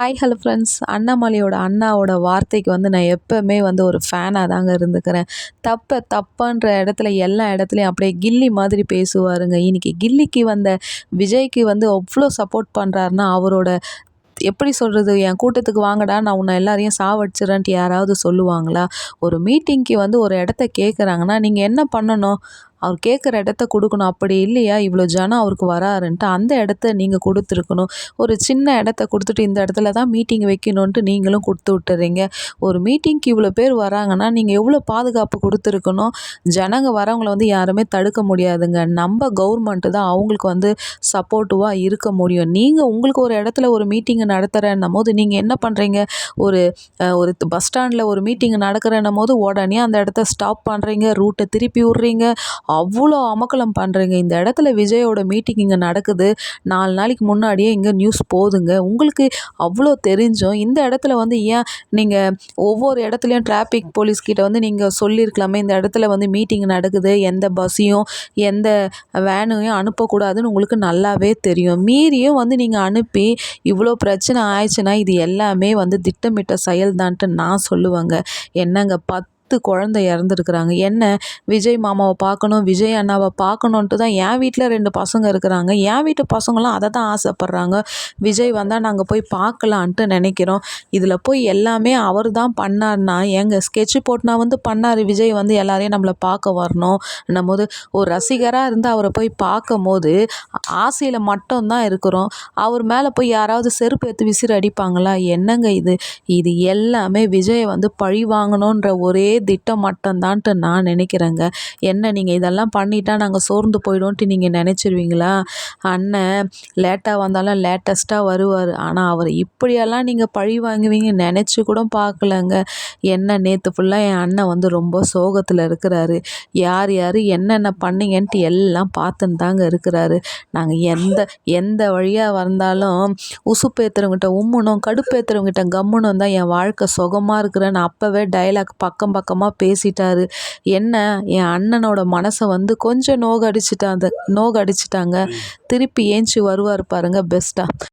Hi hello friends அண்ணாமலையோட அண்ணாவோட வார்த்தைக்கு வந்து நான் எப்போவுமே வந்து ஒரு ஃபேனாக தாங்க இருந்துக்கிறேன். தப்பை தப்பான்ற இடத்துல எல்லா இடத்துலையும் அப்படியே கில்லி மாதிரி பேசுவாருங்க. இன்னைக்கு கில்லிக்கு வந்த விஜய்க்கு வந்து அவ்வளோ சப்போர்ட் பண்ணுறாருன்னா அவரோட எப்படி சொல்கிறது என் கூட்டத்துக்கு வாங்கடா நான் உன்னை எல்லாரையும் சாவடிச்சிடறேன்ட்டு யாராவது சொல்லுவாங்களா? ஒரு மீட்டிங்க்கு வந்து ஒரு இடத்த கேட்குறாங்கன்னா நீங்கள் என்ன பண்ணணும்? அவர் கேட்குற இடத்த கொடுக்கணும். அப்படி இல்லையா? இவ்வளோ ஜனம் அவருக்கு வராருன்ட்டு அந்த இடத்த நீங்கள் கொடுத்துருக்கணும். ஒரு சின்ன இடத்த கொடுத்துட்டு இந்த இடத்துல தான் மீட்டிங் வைக்கணுன்ட்டு நீங்களும் கொடுத்து விட்டுறீங்க. ஒரு மீட்டிங்க்கு இவ்வளோ பேர் வராங்கன்னா நீங்கள் எவ்வளோ பாதுகாப்பு கொடுத்துருக்கணும்? ஜனங்க வரவங்கள வந்து யாருமே தடுக்க முடியாதுங்க. நம்ம கவர்மெண்ட்டு தான் அவங்களுக்கு வந்து சப்போர்ட்டிவாக இருக்க முடியும். நீங்கள் உங்களுக்கு ஒரு இடத்துல ஒரு மீட்டிங் நடத்துகிறேன்னும் போது நீங்கள் என்ன பண்ணுறீங்க ஒரு ஒரு பஸ் ஸ்டாண்டில் ஒரு மீட்டிங் நடக்கிறேன்னும் போது உடனே அந்த இடத்த ஸ்டாப் பண்ணுறீங்க ரூட்டை திருப்பி விட்றீங்க. அவ்வளோ அமக்கலம் பண்ணுறீங்க இந்த இடத்துல விஜயோட மீட்டிங் இங்கே நடக்குது. நாலு நாளைக்கு முன்னாடியே இங்கே நியூஸ் போதுங்க. உங்களுக்கு அவ்வளோ தெரிஞ்சும். இந்த இடத்துல வந்து ஏன் நீங்கள் ஒவ்வொரு இடத்துலையும் டிராஃபிக் போலீஸ்கிட்ட வந்து நீங்கள் சொல்லியிருக்கலாமே? இந்த இடத்துல வந்து மீட்டிங் நடக்குது. எந்த பஸ்ஸையும் எந்த வேனையும் அனுப்பக்கூடாதுன்னு உங்களுக்கு நல்லாவே தெரியும். மீறியும் வந்து நீங்கள் அனுப்பி இவ்வளோ பிரச்சனை ஆயிடுச்சுன்னா இது எல்லாமே வந்து திட்டமிட்ட செயல் தான்ட்டு நான் சொல்லுவேங்க. என்னங்க பத்து பத்து குழந்தை இறந்துருக்குறாங்க. என்ன? விஜய் மாமாவை பார்க்கணும் விஜய் அண்ணாவை பார்க்கணுன்ட்டு தான் என் வீட்டில் ரெண்டு பசங்க இருக்கிறாங்க. என் வீட்டு பசங்களும் அதை தான் ஆசைப்பட்றாங்க. விஜய் வந்தால் நாங்கள் போய் பார்க்கலான்ட்டு நினைக்கிறோம். இதில் போய் எல்லாமே அவர் தான் பண்ணார்னா எங்கள் ஸ்கெட்சு போட்டுனா வந்து பண்ணார் விஜய் வந்து எல்லாரையும் நம்மளை பார்க்க வரணும். போது ஒரு ரசிகராக இருந்து அவரை போய் பார்க்கும் போது ஆசையில் மட்டும்தான் இருக்கிறோம். அவர் மேலே போய் யாராவது செருப்பு எடுத்து விசிறு அடிப்பாங்களா? என்னங்க இது? இது எல்லாமே விஜயை வந்து பழி வாங்கணுன்ற ஒரே திட்டம் மட்டும்தான்ட்டு நான் நினைக்கிறேங்க. என்ன நீங்கள் இதெல்லாம் பண்ணிட்டா நாங்கள் சோர்ந்து போயிடும்ன்ட்டு நீங்கள் நினச்சிருவீங்களா? அண்ணன் லேட்டாக வந்தாலும் லேட்டஸ்ட்டாக வருவார். ஆனால் அவர் இப்படியெல்லாம் நீங்கள் பழி வாங்குவீங்க நினச்சி கூட பார்க்கலங்க. என்ன நேற்று ஃபுல்லாக என் அண்ணன் வந்து ரொம்ப சோகத்தில் இருக்கிறாரு. யார் யார் என்னென்ன பண்ணீங்கன்ட்டு எல்லாம் பார்த்துன்னு தாங்க இருக்கிறாரு. நாங்கள் எந்த எந்த வழியாக வந்தாலும் உசுப்பேத்துறவங்கிட்ட உம்முனும் கடுப்பேத்துறவங்கிட்ட கம்முனும் தான் என் வாழ்க்கை சுகமாக இருக்கிறேன்னு அப்போவே டைலாக் பக்கம் பக்கம் பக்கமாக பேசிட்டாரு. என்ன? என் அண்ணனோட மனசை வந்து கொஞ்சம் நோகடிச்சிட்டாங்க நோகடிச்சிட்டாங்க. திருப்பி ஏஞ்சி வருவார் பாருங்க பெஸ்ட்டாக